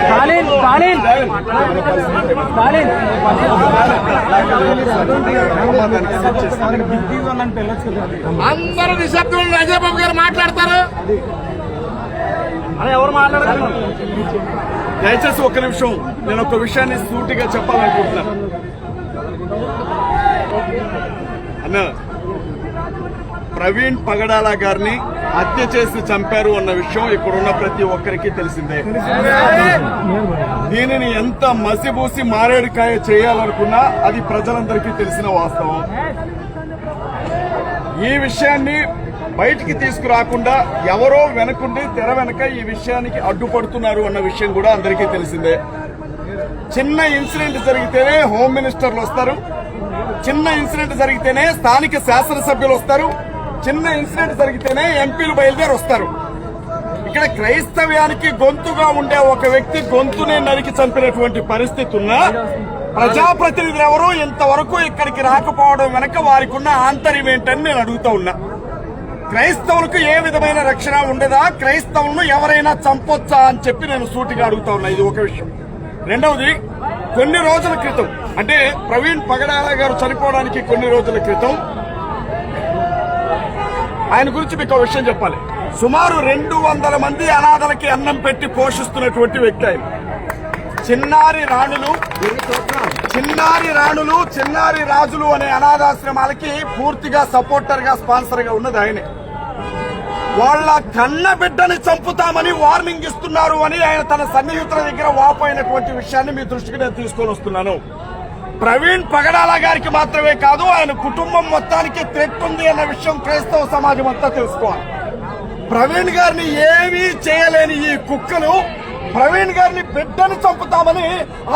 స్టాలిన్ స్టాలిన్ స్టాలిన్ అందరూ నిశ్శబ్దంలో అజయ్ బాబు గారు మాట్లాడతారు. ఎవరు మాట్లాడతారు దయచేసి ఒక్క నిమిషం నేను ఒక విషయాన్ని సూటిగా చెప్పాలనుకుంటున్నాను. అన్న ప్రవీణ్ పగడాల గారిని హత్య చేసి చంపారు అన్న విషయం ఇక్కడున్న ప్రతి ఒక్కరికి తెలిసిందే. దీనిని ఎంత మసిబూసి మారేడుకాయ చేయాలనుకున్నా అది ప్రజలందరికీ తెలిసిన వాస్తవం. ఈ విషయాన్ని బయటికి తీసుకురాకుండా ఎవరో వెనకుండి తెర వెనక ఈ విషయానికి అడ్డుపడుతున్నారు అన్న విషయం కూడా అందరికీ తెలిసిందే. చిన్న ఇన్సిడెంట్ జరిగితేనే హోమ్ మినిస్టర్లు వస్తారు. చిన్న ఇన్సిడెంట్ జరిగితేనే స్థానిక శాసనసభ్యులు వస్తారు. చిన్న ఇన్సిడెంట్ జరిగితేనే ఎంపీలు బయలుదేరి వస్తారు ఇక్కడ క్రైస్తవ్యానికి గొంతుగా ఉండే ఒక వ్యక్తి గొంతునే నరికి చంపినటువంటి పరిస్థితి ఉన్నా ప్రజాప్రతినిధులు ఎవరు ఇంతవరకు ఇక్కడికి రాకపోవడం వెనక వారికి ఉన్న ఆంతర్యం ఏంటని నేను అడుగుతా ఉన్నా. క్రైస్తవులకు ఏ విధమైన రక్షణ ఉండదా? క్రైస్తవులను ఎవరైనా చంపొచ్చా అని చెప్పి నేను సూటిగా అడుగుతా ఉన్నా. ఇది ఒక విషయం. రెండవది కొన్ని రోజుల క్రితం అంటే ప్రవీణ్ పగడాల గారు చనిపోవడానికి కొన్ని రోజుల క్రితం ఆయన గురించి మీకు ఒక విషయం చెప్పాలి. సుమారు రెండు వందల మంది అనాథలకి అన్నం పెట్టి పోషిస్తున్నటువంటి వ్యక్తి ఆయన. చిన్నారి రాణులు చిన్నారి రాణులు చిన్నారి రాజులు అనే అనాథాశ్రమాలకి పూర్తిగా సపోర్టర్గా స్పాన్సర్గా ఉన్నది ఆయనే. వాళ్ళ కన్న బిడ్డని చంపుతామని వార్నింగ్ ఇస్తున్నారు అని ఆయన తన సన్నిహితుల దగ్గర వాపోయినటువంటి విషయాన్ని మీ దృష్టికి నేను తీసుకొని వస్తున్నాను. ప్రవీణ్ పగడాల గారికి మాత్రమే కాదు ఆయన కుటుంబం మొత్తానికి థ్రెట్ ఉంది అన్న విషయం క్రైస్తవ సమాజం అంతా తెలుసుకోవాలి. ప్రవీణ్ గారిని ఏమీ చేయలేని ఈ కుక్కలు ప్రవీణ్ గారిని బిడ్డను చంపుతామని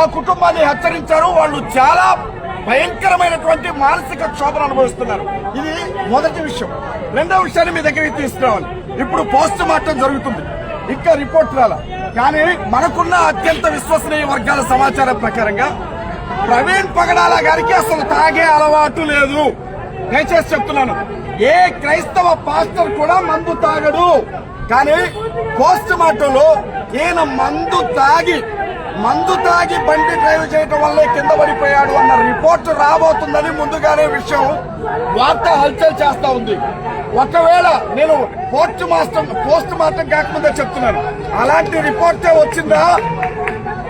ఆ కుటుంబాన్ని హెచ్చరించారు. వాళ్ళు చాలా భయంకరమైనటువంటి మానసిక క్షోభను అనుభవిస్తున్నారు. ఇది మొదటి విషయం. రెండవ విషయాన్ని మీ దగ్గరికి తీసుకురావాలి. ఇప్పుడు పోస్ట్ మార్టం జరుగుతుంది. ఇంకా రిపోర్ట్ రాల. కానీ మనకున్న అత్యంత విశ్వసనీయ వర్గాల సమాచారం ప్రకారంగా ప్రవీణ్ పగడాల గారికి అసలు తాగే అలవాటు లేదు. దయచేసి చెప్తున్నాను. ఏ క్రైస్తవ పాస్టర్ కూడా మందు తాగడు. కానీ పోస్ట్ మార్టంలో ఈయన మందు తాగి మందు తాగి బండి డ్రైవ్ చేయడం వల్లే కింద పడిపోయాడు అన్న రిపోర్ట్ రాబోతుందని ముందుగానే విషయం వార్త హల్చల్ చేస్తా ఉంది. ఒకవేళ నేను పోస్ట్ మాస్టర్ పోస్ట్ మార్టం కాకముందే చెప్తున్నాను. అలాంటి రిపోర్టే వచ్చిందా?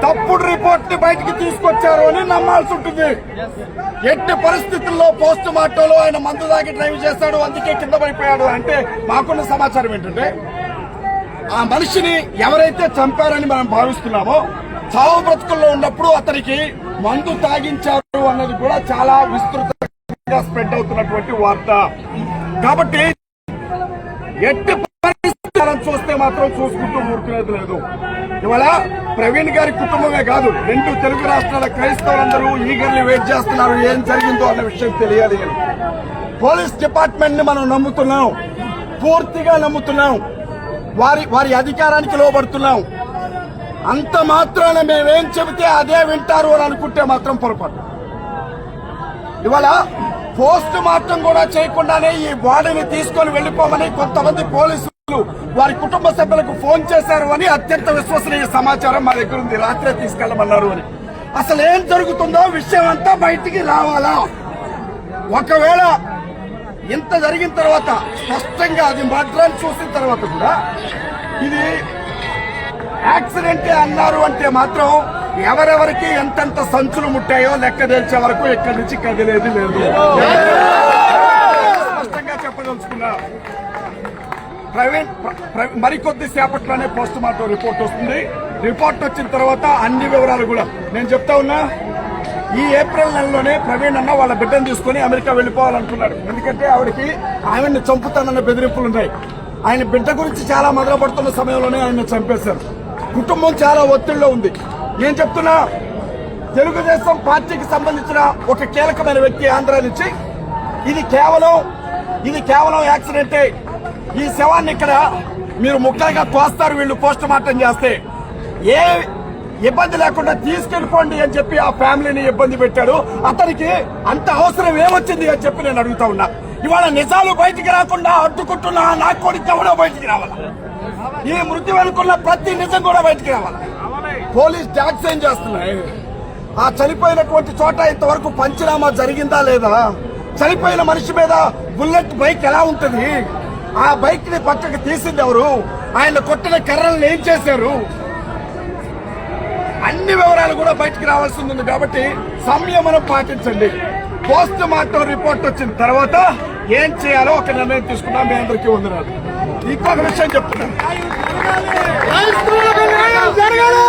తప్పుడు రిపోర్ట్ని బయటికి తీసుకొచ్చారు అని నమ్మాల్సి ఉంటుంది. ఎట్టి పరిస్థితుల్లో పోస్ట్ మార్టంలో ఆయన మందు దాగి డ్రైవ్ చేశాడు అందుకే కింద పడిపోయాడు అంటే మాకున్న సమాచారం ఏంటంటే ఆ మనిషిని ఎవరైతే చంపారని మనం భావిస్తున్నామో చావు బ్రతుకుల్లో ఉన్నప్పుడు అతనికి మందు తాగించారు అన్నది కూడా చాలా విస్తృతంగా స్ప్రెడ్ అవుతున్నటువంటి వార్త. కాబట్టి ఎట్టి చూస్తే మాత్రం చూసుకుంటూ ఊరుకునేది లేదు. ఇవాళ ప్రవీణ్ గారి కుటుంబమే కాదు రెండు తెలుగు రాష్ట్రాల క్రైస్తవులందరూ ఈగర్లీ వెయిట్ చేస్తున్నారు ఏం జరిగిందో అన్న విషయం తెలియాలి పోలీస్ డిపార్ట్మెంట్ని మనం నమ్ముతున్నాం పూర్తిగా నమ్ముతున్నాం వారి వారి అధికారానికి లోబడుతున్నాం. అంత మాత్రాన మేమేం చెబితే అదే వింటారు అని అనుకుంటే మాత్రం పొరపాటు. ఇవాళ పోస్ట్ మార్టం కూడా చేయకుండానే ఈ బాడీని తీసుకొని వెళ్ళిపోమని కొంతమంది పోలీసులు వారి కుటుంబ సభ్యులకు ఫోన్ చేశారు అని అత్యంత విశ్వసనీయ సమాచారం మా దగ్గర ఉంది. రాత్రే తీసుకెళ్ళమన్నారు అని. అసలు ఏం జరుగుతుందో విషయం అంతా బయటికి రావాలా? ఒకవేళ ఇంత జరిగిన తర్వాత స్పష్టంగా అది మడ్రాన్ని చూసిన తర్వాత కూడా ఇది యాక్సిడెంటే అన్నారు అంటే మాత్రం ఎవరెవరికి ఎంతెంత సంచులు ముట్టాయో లెక్క తెలిసే వరకు ఎక్కడి నుంచి కదిలేదు లేదు. స్పష్టంగా చెప్పదలుచుకున్నా ప్రవీణ్ మరికొద్ది సేపట్లోనే పోస్ట్ మార్టం రిపోర్ట్ వస్తుంది. రిపోర్ట్ వచ్చిన తర్వాత అన్ని వివరాలు కూడా నేను చెప్తా ఉన్నా ఈ ఏప్రిల్ నెలలోనే ప్రవీణ్ అన్న వాళ్ళ బిడ్డను తీసుకుని అమెరికా వెళ్ళిపోవాలనుకున్నాడు ఎందుకంటే ఆవిడకి ఆవిడని చంపుతానన్న బెదిరింపులు ఉన్నాయి. ఆయన బిడ్డ గురించి చాలా మొదలుపడుతున్న సమయంలోనే ఆయన చంపేశారు. కుటుంబం చాలా ఒత్తిడిలో ఉంది. నేను చెప్తున్నా తెలుగుదేశం పార్టీకి సంబంధించిన ఒక కీలకమైన వ్యక్తి ఆంధ్ర నుంచి ఇది కేవలం ఇది కేవలం యాక్సిడెంటే ఈ శవాన్ని ఇక్కడ మీరు ముక్కలుగా తోస్తారు వీళ్ళు పోస్ట్ మార్టం చేస్తే. ఏ ఇబ్బంది లేకుండా తీసుకెళ్ళిపోండి అని చెప్పి ఆ ఫ్యామిలీని ఇబ్బంది పెట్టాడు. అతనికి అంత అవసరం ఏమొచ్చింది అని చెప్పి నేను అడుగుతా ఉన్నా. ఇవాళ నిజాలు బయటికి రాకుండా అడ్డుకుంటున్నా నాకు కొడుకు ఎవడో బయటికి రావాలి? ఈ మృతి వెనుకున్న ప్రతి నిజం కూడా బయటికి రావాలి? పోలీస్ ట్యాక్స్ ఏం చేస్తున్నాయి? ఆ చనిపోయినటువంటి చోట ఇంతవరకు పంచనామా జరిగిందా లేదా? చనిపోయిన మనిషి మీద బుల్లెట్ బైక్ ఎలా ఉంటుంది? ఆ బైక్ని పక్కకి తీసింది ఎవరు? ఆయన కొట్టిన కర్రలను ఏం చేశారు? అన్ని వివరాలు కూడా బయటకు రావాల్సి ఉంది కాబట్టి సంయమనం పాటించండి. పోస్ట్ మార్టం రిపోర్ట్ వచ్చిన తర్వాత ఏం చేయాలో ఒక నిర్ణయం తీసుకున్నాం. మీ అందరికీ వందనాలు. ఇంకొక విషయం చెప్తున్నాను. జరగాలి!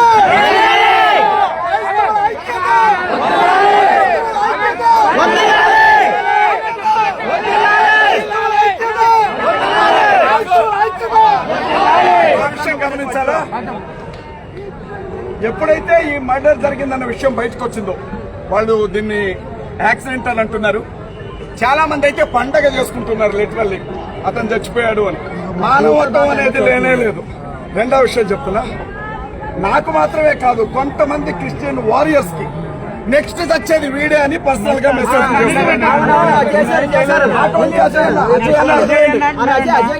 విషయం గమనించాలా? ఎప్పుడైతే ఈ మర్డర్ జరిగిందన్న విషయం బయటకు వచ్చిందో వాళ్ళు దీన్ని యాక్సిడెంట్ అని అంటున్నారు. చాలా మంది అయితే పండగ చేసుకుంటున్నారు లిటరల్లీ. అతను చచ్చిపోయాడు అని. మానవత్వం అనేది లేనే లేదు. రెండో విషయం చెప్తున్నా. నాకు మాత్రమే కాదు కొంతమంది క్రిస్టియన్ వారియర్స్కి నెక్స్ట్ వచ్చేది వీడే అని పర్సనల్గా మెసేజ్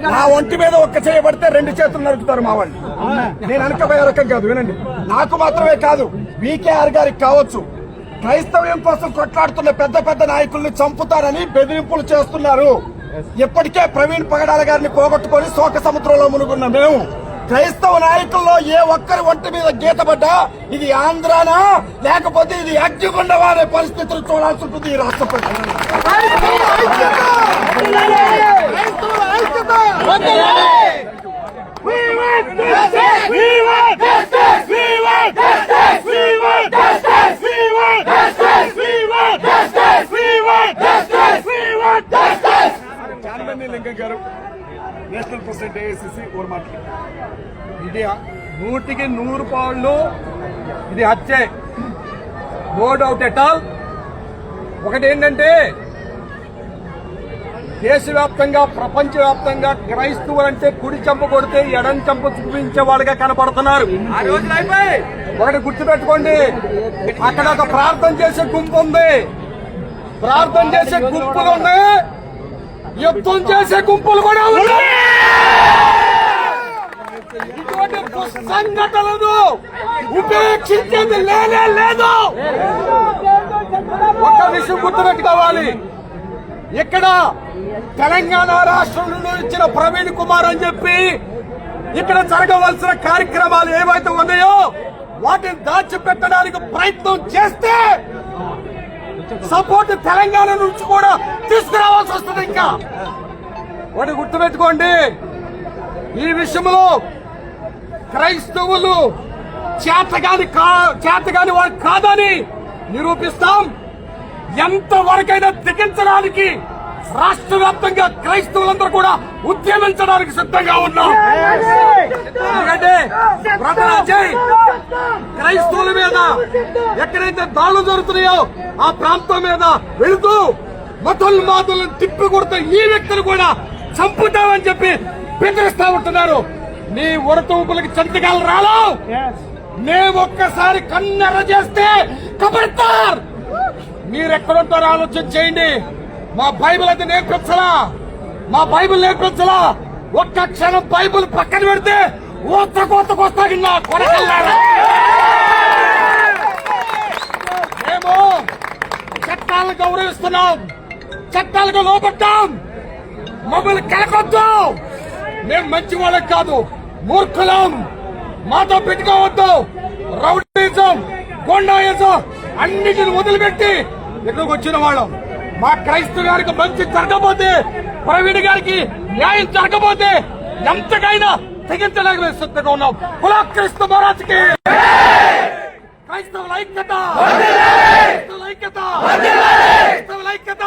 నా ఒంటి మీద ఒక్క చేయబడితే రెండు చేతులు నరుకుతారు మా వాళ్ళు నేను వెనకపోయే రకం కాదు వినండి నాకు మాత్రమే కాదు వికేఆర్ గారికి కావచ్చు క్రైస్తవ్యం కోసం కొట్లాడుతున్న పెద్ద పెద్ద నాయకుల్ని చంపుతారని బెదిరింపులు చేస్తున్నారు ఇప్పటికే ప్రవీణ్ పగడాల గారిని పోగొట్టుకొని శోక సముద్రంలో మునుగున్న మేము క్రైస్తవ నాయకుల్లో ఏ ఒక్కరి ఒంటి మీద గీత పడ్డా ఇది ఆంధ్రానా? లేకపోతే ఇది అగ్గిగుండవా అనే పరిస్థితులు చూడాల్సి ఉంటుంది ఈ రాష్ట్ర ప్రజలు. చాందన్ని ఏఐసిసి ఓర్ మాట్లాడారు ఇది నూటికి నూరు పాళ్ళు ఇది హత్యే. నో డౌట్ ఎట్ ఆల్ ఒకటి ఏంటంటే దేశవ్యాప్తంగా ప్రపంచవ్యాప్తంగా క్రైస్తవులంటే కుడి చంప కొడితే ఎడం చంప చూపించే వాళ్ళుగా కనపడుతున్నారు. ఒకటి గుర్తుపెట్టుకోండి. అక్కడ ఒక ప్రార్థన చేసే గుంపు ఉంది. ప్రార్థన చేసే గుంపులు ఉన్నాయి. యుద్ధం చేసే గుంపులు కూడా ఉన్నాయి. ఇటువంటి సంఘటనలు ఉపేక్షించేది లేనే లేదు. ఒక్క విషయం గుర్తుపెట్టుకోవాలి ఇక్కడ తెలంగాణ రాష్ట్రం నుండి ఇచ్చిన ప్రవీణ్ కుమార్ అని చెప్పి ఇక్కడ జరగవలసిన కార్యక్రమాలు ఏవైతే ఉన్నాయో వాటిని దాచిపెట్టడానికి ప్రయత్నం చేస్తే సపోర్ట్ తెలంగాణ నుంచి కూడా తీసుకురావాల్సి వస్తుంది ఇంకా. ఒకటి గుర్తుపెట్టుకోండి. ఈ విషయంలో క్రైస్తవులు చేతగాని కా చేతగాని వారు కాదని నిరూపిస్తాం. ఎంత వరకైనా తెగించడానికి రాష్ట్ర వ్యాప్తంగా క్రైస్తవులందరూ కూడా ఉద్యమించడానికి సిద్ధంగా ఉన్నాం ఎందుకంటే బ్రదర్ క్రైస్తవుల మీద ఎక్కడైతే దాడులు జరుగుతున్నాయో ఆ ప్రాంతం మీద వెళుతూ మతోన్మాదులను తిప్పి కొడుతూ ఈ వ్యక్తులు కూడా చంపుతామని చెప్పి బెదిరిస్తా ఉంటున్నారు. నీ ఉడతూపులకి చంతకాలు రాలో? మేము ఒక్కసారి కన్నెర చేస్తే కబడతారు. మీరు ఎక్కడుంటారో ఆలోచన చేయండి. మా బైబిల్ అయితే నేర్పించలా. మా బైబిల్ నేర్పించలా. ఒక్క క్షణం బైబిల్ పక్కన పెడితే ఓత కోత కొస్తాగిన్నా కొడకల్లారా. మేము చట్టాలను గౌరవిస్తున్నాం. చట్టాలకు లోపడ్డాం మమ్మల్ని కలకొద్దు. మేము మంచి వాళ్ళకి కాదు. మూర్ఖులం. మాతో పెట్టుకోవద్దు. రౌడీజం గొండాయిజం అన్నిటిని వదిలిపెట్టి ఇక్కడికి వచ్చిన వాళ్ళం. మా క్రైస్తవ గారికి మంచి జరగబోతే ప్రవీణ్ గారికి న్యాయం జరగబోతే ఎంతకైనా తెగించడానికి మేము సిద్ధంగా ఉన్నాం. కులా క్రీస్తు మహారాజ్కి క్రైస్తవుల ఐక్యత క్రైస్తవుల ఐక్యత క్రైస్తవుల ఐక్యత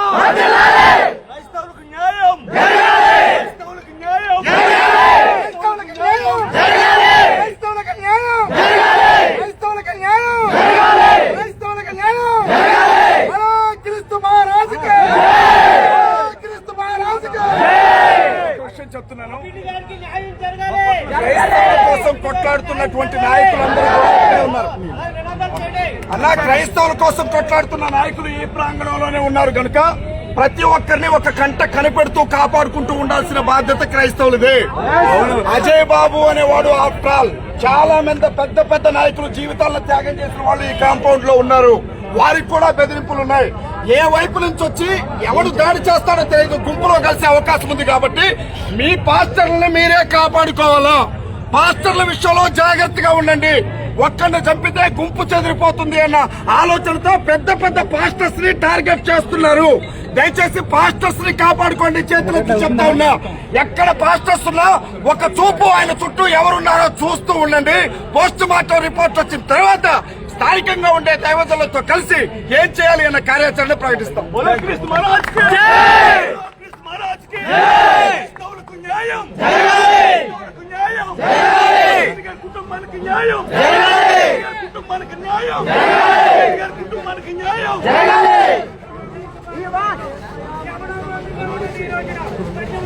క్రైస్తవులకు న్యాయం క్రైస్తవులకు న్యాయం క్రైస్తవులకు న్యాయం క్రైస్తవులకు న్యాయం క్రైస్తవులకు న్యాయం క్రైస్తవులకు న్యాయం హలో క్రీస్తు మహారాజుకి హలో క్రీస్తు చెప్తున్నాను. కోసం కొట్లాడుతున్నటువంటి నాయకులందరూ ఉన్నారు. అలా క్రైస్తవుల కోసం కొట్లాడుతున్న నాయకులు ఈ ప్రాంగణంలోనే ఉన్నారు కనుక ప్రతి ఒక్కరిని ఒక కంట కనిపెడుతూ కాపాడుకుంటూ ఉండాల్సిన బాధ్యత క్రైస్తవులదే. అజయ్ బాబు అనేవాడు ఆఫ్టర్ ఆల్ చాలా మంది పెద్ద పెద్ద నాయకులు జీవితాలను త్యాగం చేసిన వాళ్ళు ఈ కాంపౌండ్లో ఉన్నారు. వారికి కూడా బెదిరింపులు ఉన్నాయి. ఏ వైపు నుంచి వచ్చి ఎవడు దాడి చేస్తాడో తెలియదు. గుంపులో కలిసే అవకాశం ఉంది కాబట్టి మీ పాస్టర్లను మీరే కాపాడుకోవాలా? పాస్టర్ల విషయంలో జాగ్రత్తగా ఉండండి. ఒక్కడిని చంపితే గుంపు చెదిరిపోతుంది అన్న ఆలోచనతో పెద్ద పెద్ద పాస్టర్స్ని టార్గెట్ చేస్తున్నారు. దయచేసి పాస్టర్స్ని కాపాడుకోండి చేతులెత్తి చెప్తా ఉన్నా. ఎక్కడ పాస్టర్స్ ఉన్నా ఒక చూపు ఆయన చుట్టూ ఎవరున్నారో చూస్తూ ఉండండి. పోస్ట్ మార్టం రిపోర్ట్ వచ్చిన తర్వాత స్థానికంగా ఉండే దేవతలతో కలిసి ఏం చేయాలి అన్న కార్యాచరణ ప్రకటిస్తాం కుటుంబానికి న్యాయం కుటుంబానికి న్యాయం కుటుంబానికి న్యాయం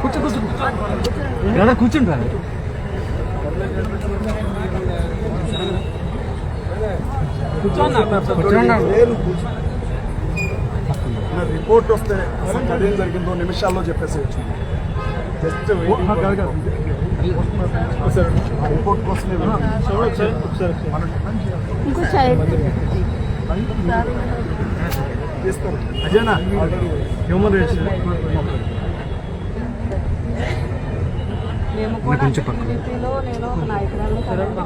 కూర్చో కూర్చో కూర్చో నా రిపోర్ట్ వస్తే అసలు అదేం జరిగిందో నిమిషాల్లో చెప్పేసేయచ్చు జస్ట్ రిపోర్ట్ కోసమే ఇంకో హ్యూమన్ రైట్స్ మేము కూడా టీడీపీలో నేను ఒక నాయకురాలు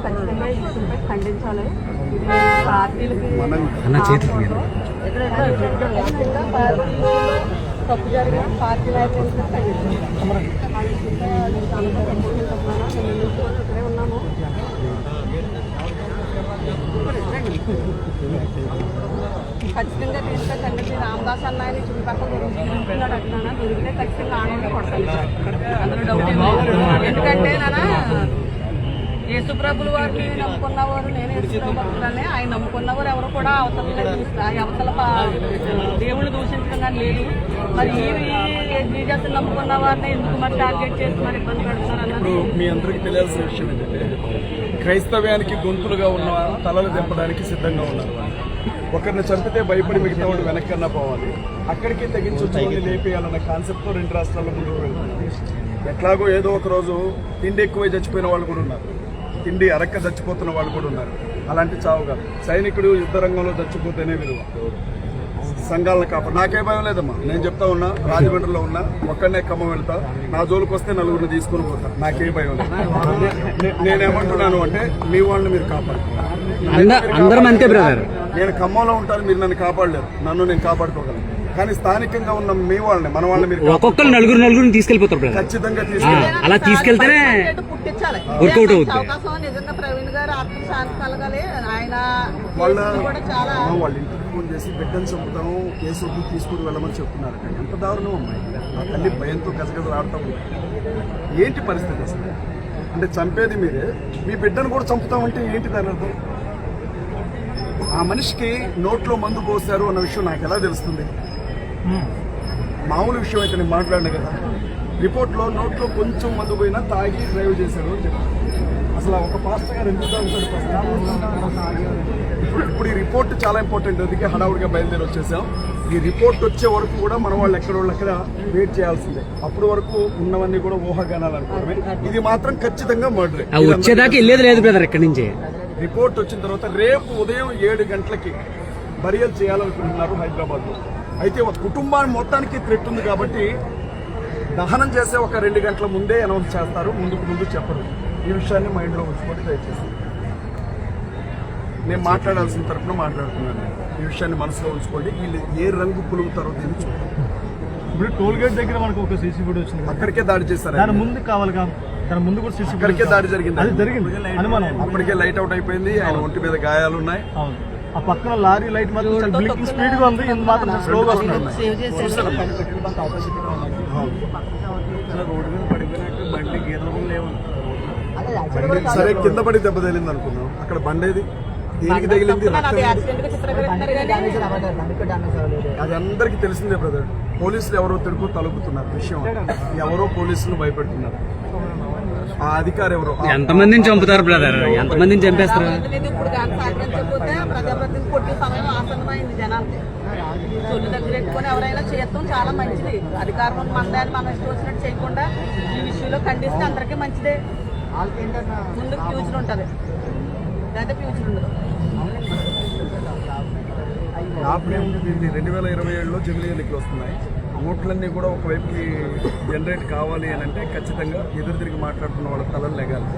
ఖచ్చితంగా ఈ విషయంపై ఖండించాలి. పార్టీలకి పార్టీలో తప్పు జరిగిన పార్టీ నాయకులకు ఖండించాలి. ఆ నేను చాలా ఇక్కడే ఖచ్చితంగా తీసుకొని తండ్రి రామదాస్ అన్నాయని చుట్టుపక్కల దొరుకుతున్నాడు అంటున్నాను దొరికితే ఖచ్చితంగా ఆనందం కొడతాను అందులో డౌట్ ఎందుకంటే నానా యేసుప్రభులు వారిని నమ్ముకున్నవారు నేను యేసుప్రభులని ఆయన నమ్ముకున్నవారు ఎవరు కూడా అవతల అవతల పా- దేవుళ్ళు దూషించడం కానీ లేదు. మరి ఈ జీజస్ నమ్ముకున్న వారిని ఎందుకు మరి టార్గెట్ చేసి మరి ఇబ్బంది పెడుతున్నారు అన్నది మీ అందరికీ తెలియాల్సిన విషయం ఏంటంటే క్రైస్తవ్యానికి గొంతులుగా ఉన్న తలలు దింపడానికి సిద్ధంగా ఉన్నారు ఒకరిని చంపితే భయపడి మిగతా వాడు వెనక్కన్నా పోవాలి. అక్కడికి తెగించి వచ్చి లేపేయాలన్న కాన్సెప్ట్తో రెండు రాష్ట్రాల్లో ముందుకు వెళ్తుంది. ఎట్లాగో ఏదో ఒక రోజు తిండి ఎక్కువై చచ్చిపోయిన వాళ్ళు కూడా ఉన్నారు. తిండి అరక్క చచ్చిపోతున్న వాళ్ళు కూడా ఉన్నారు. అలాంటి చావుగా. సైనికుడు యుద్ధ రంగంలో చచ్చిపోతేనే విలువ. సంఘాలను కాపాడు. నాకే భయం లేదమ్మా. నేను చెప్తా ఉన్నా రాజమండ్రిలో ఉన్నా ఒక్కడనే ఖమ్మం వెళ్తా. నా జోలికి వస్తే నలుగురిని తీసుకుని పోతా. నాకే భయం లేదు. నేనేమంటున్నాను అంటే మీ వాళ్ళని మీరు కాపాడు. అందరం అంతే బ్రదర్. నేను ఖమ్మంలో ఉంటాను మీరు నన్ను కాపాడలేరు. నన్ను నేను కాపాడుకోగలను. కానీ స్థానికంగా ఉన్న మీ వాళ్ళని మన వాళ్ళని మీరు ఒక్కొక్కరు నలుగురు నలుగురిని తీసుకెళ్ళిపోతారు ఖచ్చితంగా తీసుకెళ్ళి అలా తీసుకెళ్తేనే పుట్టించాలి వర్కౌట్ ఆయన వాళ్ళ వాళ్ళ ఫోన్ చేసి బిడ్డను చంపుతాము కేసు వద్దు తీసుకుని వెళ్ళమని చెప్తున్నారు ఎంత దారుణం అమ్మాయి ఆ తల్లి భయంతో గజగజలు ఉంది. ఏంటి పరిస్థితి అసలు? అంటే చంపేది మీరే మీ బిడ్డను కూడా చంపుతామంటే ఏంటి దాని అర్థం? ఆ మనిషికి నోట్లో మందు పోశారు అన్న విషయం నాకు ఎలా తెలుస్తుంది? మామూలు విషయం అయితే నేను మాట్లాడిన కదా. రిపోర్ట్లో నోట్లో కొంచెం మందు పోయినా తాగి డ్రైవ్ చేశారు అని చెప్పారు. అసలు ఒక పాస్టర్ గారు ఎందుకు అసలు? ఇప్పుడు ఇప్పుడు ఈ రిపోర్ట్ చాలా ఇంపార్టెంట్ అందుకే హడావుడిగా బయలుదేరి వచ్చేసాం. ఈ రిపోర్ట్ వచ్చే వరకు కూడా మన వాళ్ళు ఎక్కడ వాళ్ళు అక్కడ వెయిట్ చేయాల్సిందే. అప్పటి వరకు ఉన్నవన్నీ కూడా ఊహాగానాలు అనుకోవడమే. ఇది మాత్రం ఖచ్చితంగా మర్డర్ వచ్చేదాకా వెళ్ళేది లేదు బ్రదర్ ఇక్కడి నుంచి. రిపోర్ట్ వచ్చిన తర్వాత రేపు ఉదయం ఏడు గంటలకి బరియల్ చేయాలనుకుంటున్నారు హైదరాబాద్లో అయితే ఒక కుటుంబాన్ని మొత్తానికి థ్రెట్ ఉంది కాబట్టి దహనం చేసే ఒక రెండు గంటల ముందే అనౌన్స్ చేస్తారు. ముందుకు ముందు చెప్పరు. ఈ విషయాన్ని మైండ్లో ఉంచుకోండి దయచేసి. నేను మాట్లాడాల్సిన తరఫున మాట్లాడుతున్నాను. ఈ విషయాన్ని మనసులో ఉంచుకోండి. వీళ్ళు ఏ రంగు పులుగుతారో తెలుసు ఇప్పుడు టోల్ గేట్ దగ్గర మనకు ఒక సీసీ ఫుటేజ్ వచ్చింది. అక్కడికే దాడి చేశారు దాని ముందు కావాలి కదా. దాని ముందు కూడా సీసీ అక్కడికే దాడి జరిగింది. అది జరిగింది. అనుమానం. అప్పటికే లైట్ అవుట్ అయిపోయింది. ఆయన ఒంటి మీద గాయాలు ఉన్నాయి. అవును. ఆ పక్కన లారీ లైట్ మాత్రం బ్లింకింగ్ స్పీడ్గా ఉంది. ఇది మాత్రం స్లోగా వస్తుంది. సరే కింద పడి దెబ్బ తగిలింది అనుకున్నాం. అక్కడ బండేది. దేనికి తగిలింది అది అందరికి తెలిసిందే బ్రదర్ పోలీసులు ఎవరో తిరుగు తలుపుతున్నారు. విషయం ఎవరో పోలీసులు భయపెడుతున్నారు. ఆ అధికారి ఎవరో? ఎంతమందిని చంపుతారు బ్రదర్ ఎంతమందిని చంపేస్తారు? చొల్లు దగ్గర పెట్టుకొని ఎవరైనా చేయటం చాలా మంచిది. అధికారం ఉన్న మందాన్ని మనం ఇష్టం వచ్చినట్టు చేయకుండా ఈ విషయంలో ఖండిస్తే అందరికీ మంచిదే. ముందుకు ఫ్యూచర్ ఉంటుంది. లేకపోతే ఫ్యూచర్ ఉండదు. రెండు వేల ఇరవై ఏడులో జమిలీ ఎన్నికలు వస్తున్నాయి. ఓట్లన్నీ కూడా ఒకవైపుకి జనరేట్ కావాలి అని అంటే ఖచ్చితంగా ఎదురు తిరిగి మాట్లాడుతున్న వాళ్ళ తలలు లెగాలి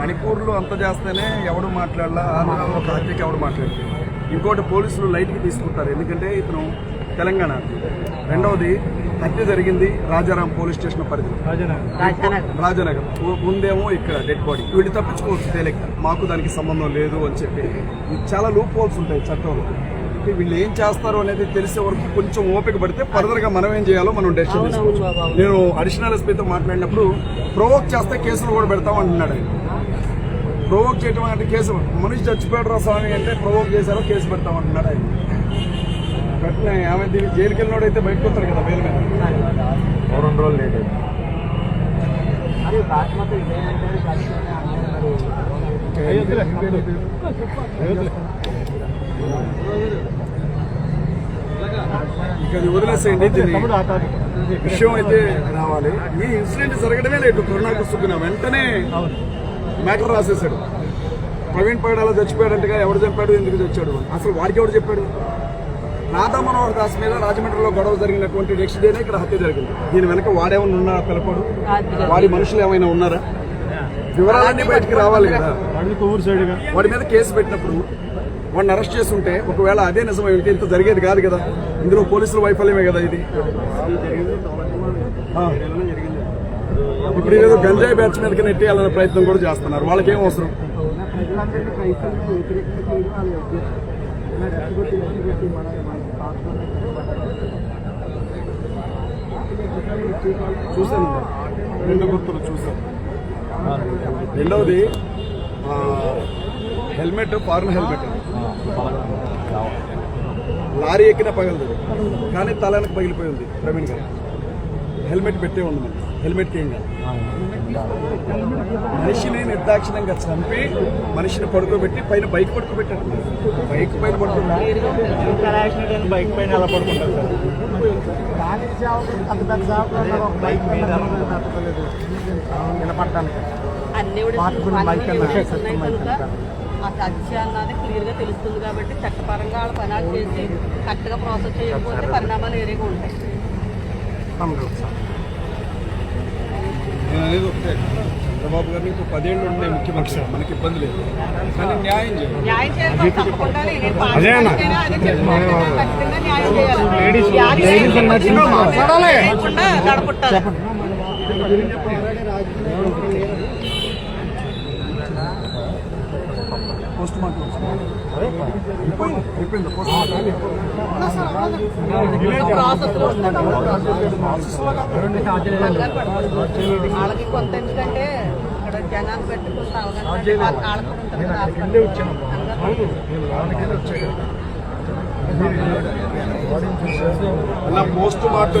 మణిపూర్లో అంత చేస్తేనే ఎవడు మాట్లాడాలా? ఆంధ్రాలో ఒక హత్యకి ఎవడు మాట్లాడలేదు? ఇంకోటి పోలీసులు లైట్కి తీసుకుంటారు. ఎందుకంటే ఇతను తెలంగాణ. రెండవది హత్య జరిగింది రాజారాం పోలీస్ స్టేషన్ పరిధిలో. రాజనగర్. ఉందేమో ఇక్కడ డెడ్ బాడీ వీళ్ళు తప్పించుకోవచ్చు తేలిక మాకు దానికి సంబంధం లేదు అని చెప్పి. చాలా లూప్ హోల్స్ ఉంటాయి చట్టంలో. వీళ్ళు ఏం చేస్తారు అనేది తెలిసే వరకు కొంచెం ఓపిక పడితే ఫర్దర్గా మనం ఏం చేయాలో మనం డెసిషన్ తీసుకోవచ్చు. నేను అడిషనల్ ఎస్పీతో మాట్లాడినప్పుడు ప్రొవోక్ చేస్తే కేసులు కూడా పెడతాం అంటున్నాడు ఆయన. ప్రొవోక్ చేయడం అంటే కేసు మనిషి చచ్చిపోయాడు రా స్వామి అంటే ప్రొవోక్ చేశారో కేసు పెడతాం అంటున్నాడు ఆయన. పెట్టిన ఆమె దీనికి జైలుకి వెళ్ళినోడు అయితే బయటకు వస్తాడు కదా బెయిల్ మీద. రెండు రోజులు లేట్ అయింది. ఇక అది వదిలేసేయండి దీన్ని. విషయం అయితే రావాలి. ఈ ఇన్సిడెంట్ జరగడమే లేటు కరుణాకర్ సుగ్గున వెంటనే మ్యాటర్ రాసేశాడు. ప్రవీణ్ పైడాలో చచ్చిపోయాడంటగా ఎవడు చెప్పాడు ఎందుకు చచ్చాడు. అసలు వాడికి ఎవడు చెప్పాడు? రాధా మనోహర్ దాస్ మీద రాజమండ్రిలో గొడవ జరిగినటువంటి నెక్స్ట్ డేనే ఇక్కడ హత్య జరిగింది. దీని వెనక వాడేమన్నా ఉన్నారా పిలపడు? వాడి మనుషులు ఏమైనా ఉన్నారా? వివరాలన్నీ బయటికి రావాలి కదా. వాడి మీద కేసు పెట్టినప్పుడు వాడిని అరెస్ట్ చేస్తుంటే ఒకవేళ అదే నిజమై ఉంటే ఇంత జరిగేది కాదు కదా. ఇందులో పోలీసుల వైఫల్యమే కదా ఇది. ఇప్పుడు ఏదో గంజాయి బ్యాచ్ మీదకి నెట్టేయాలనే ప్రయత్నం కూడా చేస్తున్నారు. వాళ్ళకి అవసరం? చూశాను. రెండు గుర్తులు చూశాను. రెండవది హెల్మెట్ ఫారెన్ హెల్మెట్. లారీ ఎక్కిన పగలదు. కానీ తలానికి పగిలిపోయింది ప్రవీణ్ గారు. హెల్మెట్ పెట్టే ఉంది. మనకి హెల్మెట్ కాదు మనిషిని నిర్దాక్షిణంగా చంపి మనిషిని పడుకోబెట్టి పైన బైక్ పడుకోబెట్టాడు బైక్ పైన బైక్ పైన ఎలా పడుకుంటారు సార్ బైక్ మీద అన్ని ఆ హత్య అన్నది క్లియర్గా తెలుస్తుంది కాబట్టి చట్టపరంగా వాళ్ళ చేసి ప్రాసెస్ చేయకపోతే పరిణామాలు వేరేగా ఉంటాయి. నేను అనేది ఒకటే. చంద్రబాబు గారిని ఇంకో పదేళ్ళు ఉండే ముఖ్యమంత్రి. మనకి ఇబ్బంది లేదు. కానీ న్యాయం చేయాలి. న్యాయం చేయాలి తప్పకుండా నేను పార్టీ అయినా అదే చెప్తున్నాను. ఖచ్చితంగా న్యాయం చేయాలి న్యాయం చేయకుండా గడపట్టాలి పోస్ట్ మార్టం అయిపోయింది అయిపోయింది పోస్ట్ మార్టం ప్రాసెస్లో కంగారు పడకూడదు. వాళ్ళకి కొంత ఎందుకంటే ఇక్కడ జనాలు పెట్టుకుంటే వచ్చాను అలా పోస్ట్ మార్టం